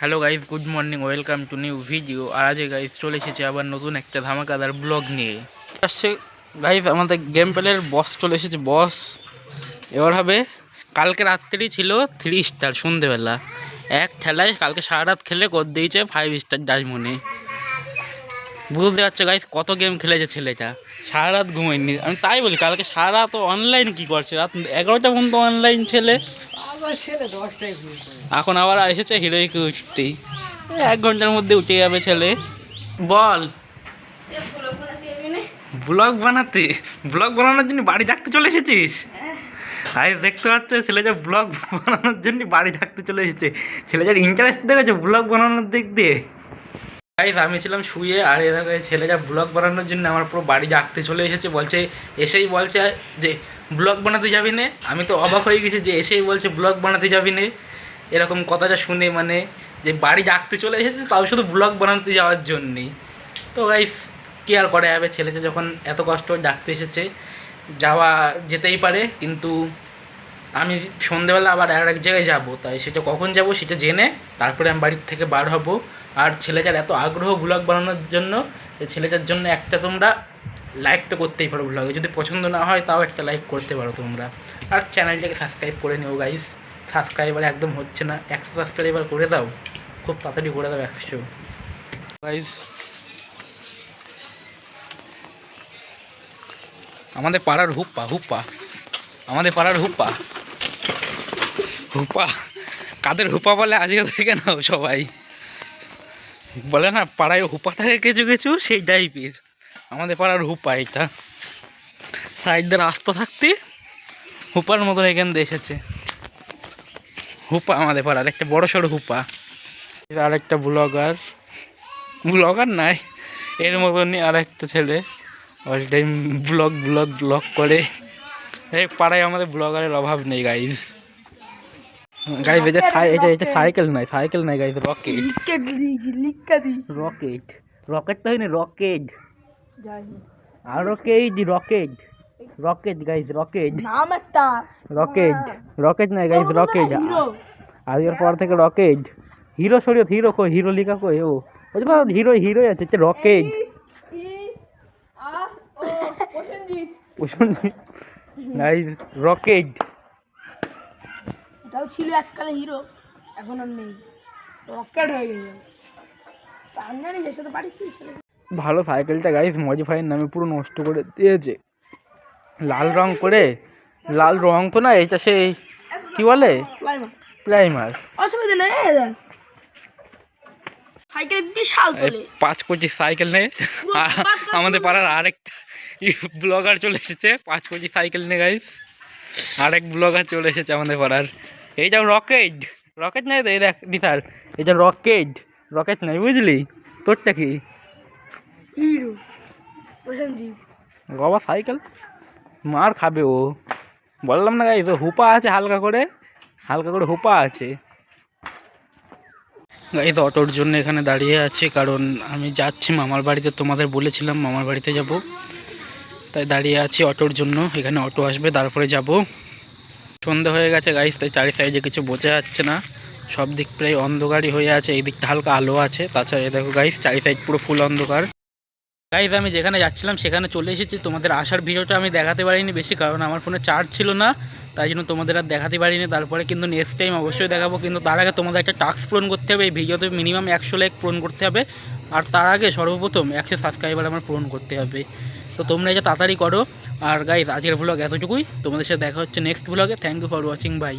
Hello guys good morning, welcome to new video. আর আজকে guys চলে এসেছে আবার নতুন একটা ধামাকাদার ব্লগ নিয়ে। আসছে গাইজ আমাদের গেম প্লের বস চলে এসেছে বস এবার হবে, কালকে রাত্রি ছিল থ্রি স্টার সন্ধেবেলা। এক ঠেলায় কালকে সারা রাত খেলে কর দিয়েছে ফাইভ স্টার ডাজমনে বুঝতে পারছ গাইজ কত গেম খেলেছে ছেলেটা? সারা রাত ঘুমায়নি। আমি তাই বলি, কালকে সারা রাত অনলাইন কি করছে? রাত এগারোটা পর্যন্ত অনলাইন ছেলে। এখন আবার এসেছে হিরোইকে উঠতেই। এক ঘণ্টার মধ্যে উঠে যাবে ছেলে। বল। ব্লগ বানাতে? ব্লগ বানানোর জন্য বাড়ি থাকতে চলে এসেছিস? আরে দেখতে পাচ্ছে, ছেলে যা ব্লগ বানানোর জন্য বাড়ি থাকতে চলে এসেছে। ছেলে যার ইন্টারেস্ট দেখেছে ব্লগ বানানোর দিক দিয়ে। গাইস আমি ছিলাম শুয়ে, আর এ এই ছেলেটা ব্লগ বানানোর জন্য আমার পুরো বাড়ি জাগতে চলে এসেছে। বলছে, এসেই বলছে যে ব্লগ বানাতে যাবি নে? আমি তো অবাক হয়ে গেছি যে, এসেই বলছে ব্লগ বানাতে যাবি নে? এরকম কথাটা শুনে মানে যে বাড়ি জাগতে চলে এসেছে, তাও শুধু ব্লগ বানাতে যাওয়ার জন্যেই। তো গাইস কি আর করা যাবে? ছেলেটা যখন এত কষ্ট ডাকতে এসেছে, যাওয়া যেতেই পারে, কিন্তু আমি সন্ধেবেলা আবার আর এক জায়গায় যাব, তাই সেটা কখন যাব সেটা জেনে তারপরে আমি বাড়ির থেকে বার হব। আর ছেলেটার এত আগ্রহ ব্লগ বানানোর জন্য ছেলেটার জন্য একটা তোমরা লাইক তো করতেই পারো ব্লগে যদি পছন্দ না হয় তাও একটা লাইক করতে পারো তোমরা। আর চ্যানেলটাকে সাবস্ক্রাইব করে নিও গাইস সাবস্ক্রাইবার একদম হচ্ছে না। একশো সাবস্ক্রাইবার করে দাও। খুব তাড়াতাড়ি করে দাও একশো। গাইস আমাদের পাড়ার হুপ্পা হুপ্পা। আমাদের পাড়ার হুপ্পা। হুপা, কাদের হুপা বলে আজকে থেকে নাও সবাই। বলে না, পাড়ায় হুপা থাকে কিছু কিছু, সেই টাইপের আমাদের পাড়ার হুপা এটা। সাইডদের রাস্তা থাকতে হুপার মতন এখান দিয়ে এসেছে। হুপা আমাদের পাড়ার, একটা বড় সড়ো হুপা। আর একটা ব্লগার। ব্লগার নাই, এর মতনই আর একটা ছেলে। All time blog blog blog করে। এই পাড়ায় আমাদের ব্লগারের অভাব নেই গাইজ গাইজ এটা এটা এটা সাইকেল নাই সাইকেল নাই গাইজ রকেট লিখে দিয়েছি লিখে দিয়েছি। রকেট রকেট তো হয়নি রকেট। আর rocket rocket rocket guys rocket নাম একটা। রকেট রকেট নাই গাইজ রকেট হিরো। আজকের পর থেকে রকেট হিরো শরীয়ত হিরো কই? হিরো লিখা কই? ও ওই যে হিরো হিরোই আছে হচ্ছে রকেট গাইজ রকেট এটাও ছিল এককালে হিরো এখন আর নেই। রকেট হয়ে গেছে। আমি জানি এর সাথে পারিস তুই ছেলে ভালো সাইকেলটা গাইস মডিফাইয়ের নামে পুরো নষ্ট করে দিয়েছে। লাল রং করে লাল রং তো না এটা সেই কি বলে? প্রাইমার অসুবিধা নেই সাইকেল বিশাল তোলে। পাঁচ পঁচিশ সাইকেল নেই আমাদের পাড়ার আরেকটা ব্লগার চলে এসেছে পাঁচ পঁচিশ সাইকেল নিয়ে গাইস আরেক ব্লগার চলে এসেছে আমাদের পাড়ার। এইটা রকেট রকেট নেই তো এই দেখ দিতার এটা রকেট রকেট নেই বুঝলি? তোরটা কি? হিরো বাবা সাইকেল? মার খাবে ও। বললাম না গাইজ হুপা আছে হালকা করে হালকা করে হুপা আছে। গাইজ অটোর জন্য এখানে দাঁড়িয়ে আছে কারণ আমি যাচ্ছি মামার বাড়িতে তোমাদের বলেছিলাম মামার বাড়িতে যাব। তাই দাঁড়িয়ে আছি অটোর জন্য এখানে অটো আসবে তারপরে যাব। সন্ধে হয়ে গেছে গাইস তাই চারি সাইডে কিছু বোঝা যাচ্ছে না। সব দিক প্রায় অন্ধকারই হয়ে আছে এই দিকটা হালকা আলো আছে। তাছাড়া দেখো গাইস চারি সাইড পুরো ফুল অন্ধকার। গাইজ আমি যেখানে যাচ্ছিলাম সেখানে চলে এসেছি। তোমাদের আসার ভিডিওটা আমি দেখাতে পারিনি বেশি, কারণ আমার ফোনে চার্জ ছিল না। তাই জন্য তোমাদের আর দেখাতে পারিনি। তারপরে কিন্তু নেক্সট টাইম অবশ্যই দেখাবো, কিন্তু তার আগে তোমাদের একটা টাস্ক পূরণ করতে হবে। এই ভিডিওতে মিনিমাম একশো লাইক পূরণ করতে হবে। আর তার আগে সর্বপ্রথম একশো সাবস্ক্রাইবার আমার পূরণ করতে হবে। তো তোমরা এটা তাড়াতাড়ি করো। আর গাইজ আজকের ভ্লগ এতটুকুই। তোমাদের সাথে দেখা হচ্ছে next ভ্লগে thank you for watching bye